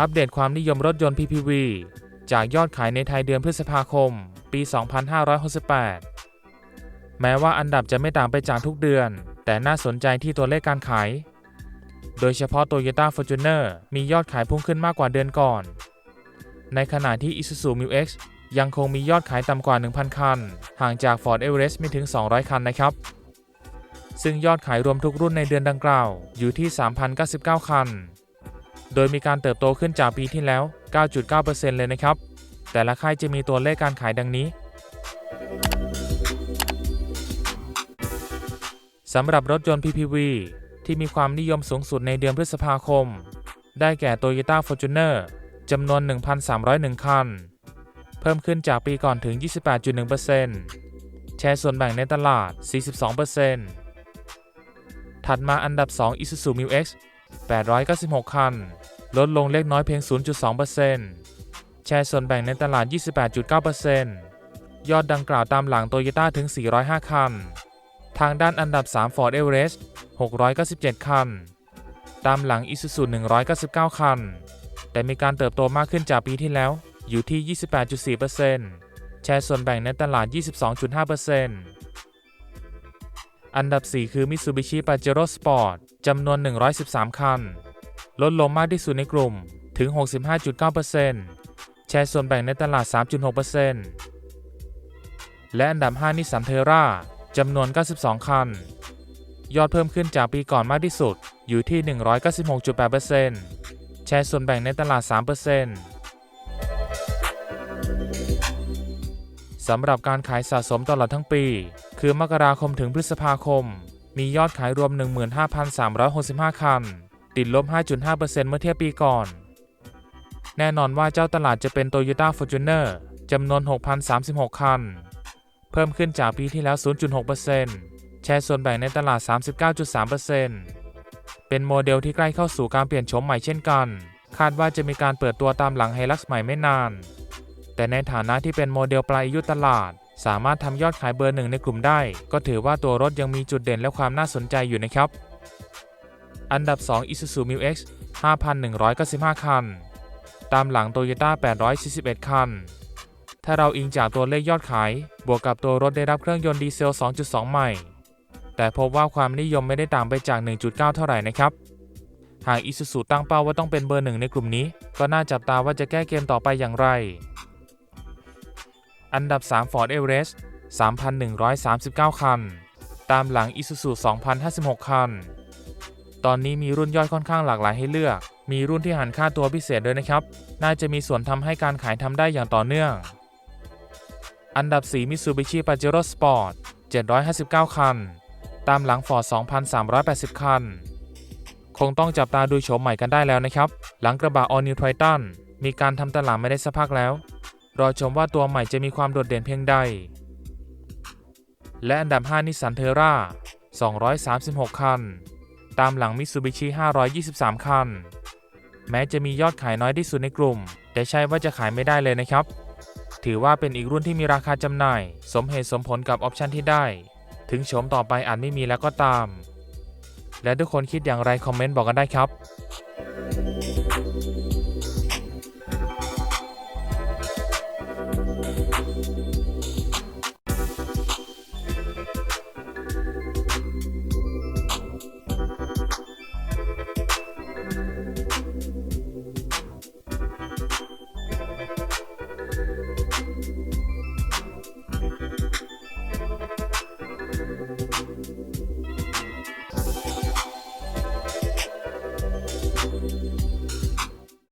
อัปเดตความนิยมรถยนต์ PPV จากยอดขายในไทยเดือนพฤษภาคม ปี 2568 แม้ว่าอันดับจะไม่ต่างไปจากทุกเดือน แต่น่าสนใจที่ตัวเลขการขาย โดยเฉพาะ Toyota Fortuner มียอดขายพุ่งขึ้นมากกว่าเดือนก่อน ในขณะที่ Isuzu Mu X ยังคงมียอดขายต่ำกว่า 1,000 คัน ห่างจาก Ford Everest ไม่ถึง 200 คันนะครับ ซึ่งยอดขายรวมทุกรุ่นในเดือนดังกล่าวอยู่ที่ 3,099 คัน โดยมีการเติบโตขึ้นจากปีที่แล้ว 9.9%เลยนะครับ แต่ละค่ายจะมีตัวเลขการขายดังนี้สำหรับรถยนต์ PPV ที่มีความนิยมสูงสุดในเดือนพฤษภาคม ได้แก่ Toyota Fortuner จำนวน 1,301 คัน เพิ่มขึ้นจากปีก่อนถึง 28.1%แชร์ส่วนแบ่งในตลาด 42%ถัดมาอันดับ 2 Isuzu Mu X 896 คัน ลดลงเล็กน้อยเพียง 0.2%แชร์ส่วนแบ่งในตลาด 28.9%ยอดดังกล่าวตามหลัง Toyota ถึง 405 คัน ทางด้านอันดับ 3 Ford Everest 697 คัน ตามหลัง Isuzu 199 คัน แต่มีการเติบโตมากขึ้นจากปีที่แล้ว อยู่ที่ 28.4%แชร์ส่วนแบ่งในตลาด 22.5%อันดับ 4 คือ Mitsubishi Pajero Sport จำนวน 113 คัน ลดลงมากที่สุดในกลุ่มถึง 65.9%แชร์ส่วนแบ่งในตลาด 3.6%และอันดับ5 Nissan Terra จำนวน 92 คัน ยอดเพิ่มขึ้นจากปีก่อนมากที่สุดอยู่ที่ 196.8%แชร์ส่วนแบ่งในตลาด 3%สำหรับการขายสะสมตลอดทั้งปี คือมกราคมถึงพฤษภาคม มียอดขายรวม 15,365 คัน ติดลบ 5.5%เมื่อเทียบปีก่อน แน่นอนว่าเจ้าตลาดจะเป็น Toyota Fortuner จำนวน 6,036 คัน เพิ่มขึ้นจากปีที่แล้ว 0.6%แชร์ส่วนแบ่งในตลาด 39.3%เป็นโมเดลที่ใกล้เข้าสู่การเปลี่ยนโฉมใหม่เช่นกัน คาดว่าจะมีการเปิดตัวตามหลังไฮลักซ์ใหม่ไม่นาน แต่ในฐานะที่เป็นโมเดลปลายอายุตลาด สามารถทำยอดขายเบอร์หนึ่งในกลุ่มได้ ก็ถือว่าตัวรถยังมีจุดเด่นและความน่าสนใจอยู่นะครับ อันดับ 2 Isuzu Mu X 5,195 คัน ตามหลัง Toyota 841 คัน ถ้าเราอิงจากตัวเลขยอดขาย บวกกับตัวรถได้รับเครื่องยนต์ดีเซล 2.2 ใหม่ แต่พบว่าความนิยมไม่ได้ต่างไปจาก 1.9 เท่าไหร่นะครับ หาก Isuzu ตั้งเป้าว่าต้องเป็นเบอร์หนึ่งในกลุ่มนี้ ก็น่าจับตาว่าจะแก้เกมต่อไปอย่างไร อันดับ 3 Ford Everest 3,139 คัน ตามหลัง Isuzu 2,056 คัน ตอนนี้มีรุ่นย่อยค่อนข้างหลากหลายให้เลือก มีรุ่นที่หันค่าตัวพิเศษด้วยนะครับ น่าจะมีส่วนทำให้การขายทำได้อย่างต่อเนื่อง อันดับ 4 Mitsubishi Pajero Sport 759 คัน ตามหลัง Ford 2,380 คัน คงต้องจับตาดูโฉมใหม่กันได้แล้วนะครับ หลังกระบะ All New Triton มีการทำตลาดไม่ได้สักพักแล้ว รอชมว่าตัวใหม่จะมีความโดดเด่นเพียงใด และอันดับ 5 Nissan Terra 236 คัน ตามหลังมิตซูบิชิ523 คัน แม้จะมียอดขายน้อยที่สุดในกลุ่ม แต่ใช่ว่าจะขายไม่ได้เลยนะครับ ถือว่าเป็นอีกรุ่นที่มีราคาจำหน่าย สมเหตุสมผลกับออปชันที่ได้ ถึงโฉมต่อไปอาจไม่มีแล้วก็ตาม และทุกคนคิดอย่างไรคอมเมนต์บอกกันได้ครับ